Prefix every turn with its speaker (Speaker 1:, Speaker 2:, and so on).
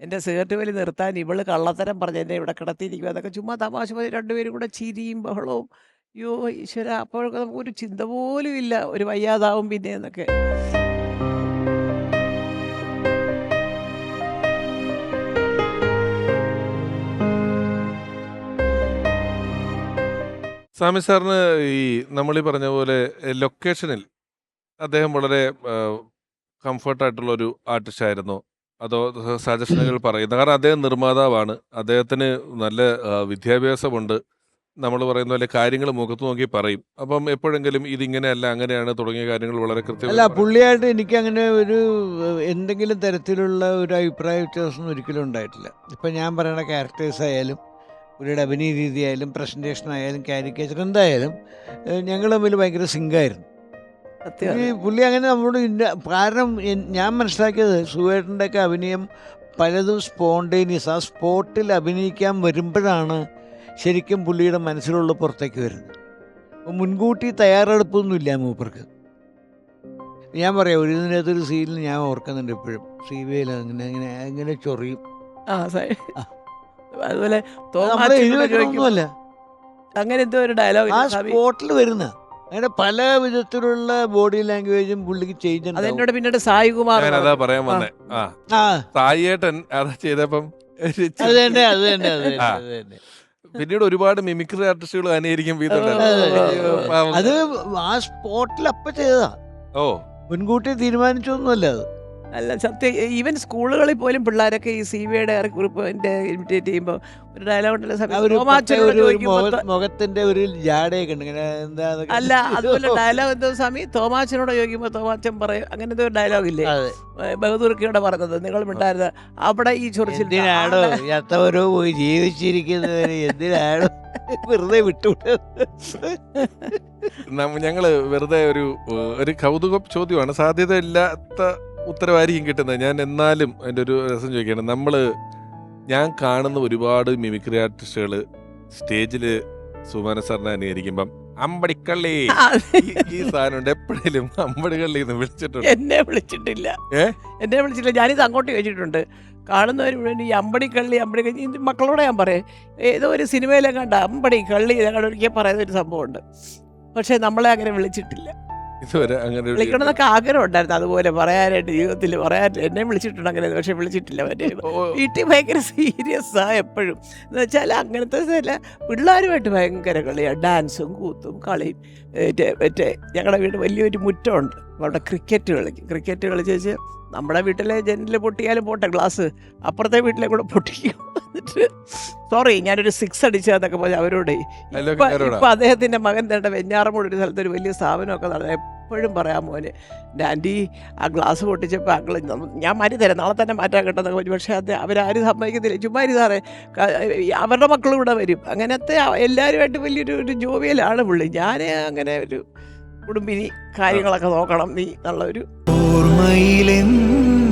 Speaker 1: എന്റെ സിഗരറ്റ് വലി നിർത്താൻ ഇവൾ കള്ളത്തരം പറഞ്ഞ് എന്നെ ഇവിടെ കിടത്തിയിരിക്കുക അതൊക്കെ ചുമ്മാ തമാശ പറഞ്ഞ് രണ്ടുപേരും കൂടെ ചിരിയും ബഹളവും. അയ്യോ ഈശ്വര അപ്പോഴൊക്കെ നമുക്കൊരു ചിന്ത പോലും ഇല്ല. ഒരു വയ്യാതാവും പിന്നെ എന്നൊക്കെ.
Speaker 2: സ്വാമി സാറിന് ഈ നമ്മൾ ഈ പറഞ്ഞ പോലെ ലൊക്കേഷനിൽ അദ്ദേഹം വളരെ കംഫർട്ടായിട്ടുള്ള ഒരു ആർട്ടിസ്റ്റ് ആയിരുന്നു. അതോ സജഷനുകൾ പറയുന്നത്? കാരണം അദ്ദേഹം നിർമ്മാതാവാണ്. അദ്ദേഹത്തിന് നല്ല വിദ്യാഭ്യാസമുണ്ട്. നമ്മൾ പറയുന്ന പോലെ കാര്യങ്ങൾ മുഖത്ത് നോക്കി പറയും. അപ്പം എപ്പോഴെങ്കിലും ഇതിങ്ങനെയല്ല അങ്ങനെയാണ് തുടങ്ങിയ കാര്യങ്ങൾ വളരെ
Speaker 3: കൃത്യം
Speaker 2: അല്ല
Speaker 3: പുള്ളിയായിട്ട് എനിക്ക് അങ്ങനെ ഒരു എന്തെങ്കിലും തരത്തിലുള്ള ഒരു അഭിപ്രായ വ്യത്യാസം ഒരിക്കലും ഉണ്ടായിട്ടില്ല. ഇപ്പം ഞാൻ പറയുന്ന ക്യാരക്ടേഴ്സ് ആയാലും പുള്ളിയുടെ അഭിനയ രീതിയായാലും പ്രസന്റേഷൻ ആയാലും കാരിക്കേച്ചർ എന്തായാലും ഞങ്ങൾ തമ്മിൽ ഭയങ്കര സിങ്കായിരുന്നു ഈ പുള്ളി അങ്ങനെ നമ്മളോട് ഇന്ന കാരണം ഞാൻ മനസ്സിലാക്കിയത് സുവേട്ടന്റെ ഒക്കെ അഭിനയം പലതും സ്പോണ്ടേനിയസ് ആ സ്പോട്ടിൽ അഭിനയിക്കാൻ വരുമ്പോഴാണ് ശരിക്കും പുള്ളിയുടെ മനസ്സിലുള്ള പുറത്തേക്ക് വരുന്നത്. അപ്പോൾ മുൻകൂട്ടി തയ്യാറെടുപ്പൊന്നുമില്ല മൂപ്പർക്ക്. ഞാൻ പറയാം ഒരു ഇതിനകത്തൊരു സീനിൽ ഞാൻ ഓർക്കുന്നുണ്ട് ഇപ്പോഴും. സി ബി ഐയിൽ അങ്ങനെ അങ്ങനെ അങ്ങനെ ചൊറിയും.
Speaker 1: അതുപോലെ അങ്ങനെ എന്തോ ഒരു ഡയലോഗ്
Speaker 3: ആ സ്പോട്ടിൽ വരുന്ന അങ്ങനെ പല വിധത്തിലുള്ള ബോഡി ലാംഗ്വേജും പുള്ളിക്ക് ചേഞ്ച്
Speaker 1: അതെന്നോട് പിന്നീട് സായികുമാർ
Speaker 2: ഞാൻ അതാ പറയാൻ വന്നേ. ആ.
Speaker 3: ആ.
Speaker 2: സായിയേട്ടൻ അത് ചെയ്തപ്പം
Speaker 3: അത് തന്നെ അത് തന്നെ അത് തന്നെ അത് തന്നെ.
Speaker 2: പിന്നീട് ഒരുപാട് മിമിക്രി ആർട്ടിസ്റ്റുകൾ അനുകരിക്കും
Speaker 1: അത്
Speaker 3: ആ സ്പോട്ടിൽ അപ്പൊ ചെയ്തതാ.
Speaker 2: ഓ.
Speaker 3: മുൻകൂട്ടി തീരുമാനിച്ചൊന്നുമല്ല അത്.
Speaker 1: അല്ല സത്യം ഈവൻ സ്കൂളുകളിൽ പോലും പിള്ളേരൊക്കെ ഈ സി ബിയുടെ കുറിപ്പിന്റെ ഇമിറ്റേറ്റ് ചെയ്യുമ്പോൾ ഒരു ഡയലോഗ്
Speaker 3: മുഖത്തിന്റെ ഒരു ജാടയൊക്കെ ഉണ്ട് ഇങ്ങനെ
Speaker 1: അല്ല അതുപോലെ ഡയലോഗ് എന്തോ സ്വാമി തോമാച്ചനോട് ചോദിക്കുമ്പോൾ തോമാച്ചൻ പറയും അങ്ങനത്തെ ഒരു ഡയലോഗ് ഇല്ലേ?
Speaker 3: അതെ.
Speaker 1: ബഹദൂർക്കയോടെ പറഞ്ഞത് നിങ്ങൾ മിണ്ടായിരുന്ന അവിടെ ഈ
Speaker 3: എത്തവരോ പോയി ജീവിച്ചിരിക്കുന്നവര് എന്തിനാണോ വെറുതെ വിട്ടുവിട്ടു
Speaker 2: നമ്മ- ഞങ്ങൾ വെറുതെ ഒരു ഒരു കൗതുക ചോദ്യമാണ്. സാധ്യതയില്ലാത്ത ഉത്തരവായിരിക്കും കിട്ടുന്നത്. ഞാൻ എന്നാലും എന്റെ ഒരു രസം ചോദിക്കുകയാണ്. നമ്മൾ ഞാൻ കാണുന്ന ഒരുപാട് മിമിക്രി ആർട്ടിസ്റ്റുകൾ സ്റ്റേജിൽ സുമാന സാറിനെ അനുകരിക്കുമ്പം അമ്പടിക്കള്ളി! ഈ- സാധനം എപ്പോഴേലും അമ്പടിക്കള്ളി എന്ന് വിളിച്ചിട്ടുണ്ട്.
Speaker 1: എന്നെ വിളിച്ചിട്ടില്ല? എന്നെ വിളിച്ചില്ല ഞാനിത് അങ്ങോട്ട് ചോദിച്ചിട്ടുണ്ട്. കാണുന്നവർ മുഴുവൻ ഈ അമ്പടിക്കള്ളി അമ്പടി മക്കളോട് ഞാൻ പറയും. ഏതോ ഒരു സിനിമയിലെ കണ്ട അമ്പടി കള്ളി ഞങ്ങളുടെ ഒരിക്കൽ പറയുന്ന ഒരു സംഭവമുണ്ട്. പക്ഷേ നമ്മളെ അങ്ങനെ വിളിച്ചിട്ടില്ല.
Speaker 2: ഇതുവരെ അങ്ങനെ ഒരു-
Speaker 1: വിളിക്കണമെന്നൊക്കെ ആഗ്രഹം ഉണ്ടായിരുന്നു അതുപോലെ പറയാനായിട്ട് ജീവിതത്തിൽ പറയാൻ എന്നെ വിളിച്ചിട്ടുണ്ട് അങ്ങനെ പക്ഷെ വിളിച്ചിട്ടില്ല മറ്റേ. വീട്ടിൽ ഭയങ്കര സീരിയസ് ആ എപ്പോഴും. എന്ന് വെച്ചാൽ അങ്ങനത്തെ ചില പിള്ളേരുമായിട്ട് ഭയങ്കര കളിയാണ് ഡാൻസും കൂത്തും കളിയും. മറ്റേ മറ്റേ ഞങ്ങളുടെ വീട് വലിയൊരു മുറ്റമുണ്ട്. അവിടെ ക്രിക്കറ്റ് കളിക്കും ക്രിക്കറ്റ് കളിച്ച് വെച്ച് നമ്മുടെ വീട്ടിലെ ജനലിൽ പൊട്ടിയാലും പോട്ടെ ഗ്ലാസ് അപ്പുറത്തെ വീട്ടിലെ കൂടെ പൊട്ടിക്കും. എന്നിട്ട് സോറി ഞാനൊരു സിക്സ് അടിച്ചതെന്നൊക്കെ പോയി അവരോട് ഇപ്പം അദ്ദേഹത്തിന്റെ മകൻ തേണ്ട വെഞ്ഞാറമൂട് ഒരു സ്ഥലത്ത് ഒരു വലിയ സ്ഥാപനമൊക്കെ നടന്നു എപ്പോഴും പറയാൻ മോന് എന്റെ ആന്റി ആ ഗ്ലാസ് പൊട്ടിച്ചപ്പോൾ അങ്കിൾ ഞാൻ മാറ്റി തരാം നാളെ തന്നെ മാറ്റാൻ കിട്ടുന്നൊക്കെ പറഞ്ഞു പക്ഷേ അത് അവരാരും സമ്മതിക്കത്തില്ല. ചുമ്മാ സാറേ അവരുടെ മക്കളും കൂടെ വരും. അങ്ങനത്തെ എല്ലാവരുമായിട്ട് വലിയൊരു ഒരു ജോവിയലാണ് പുള്ളി. ഞാൻ അങ്ങനെ ഒരു കുടുംബിനി കാര്യങ്ങളൊക്കെ നോക്കണം. നീ ഒരു
Speaker 4: ഓർമ്മയിലെന്നും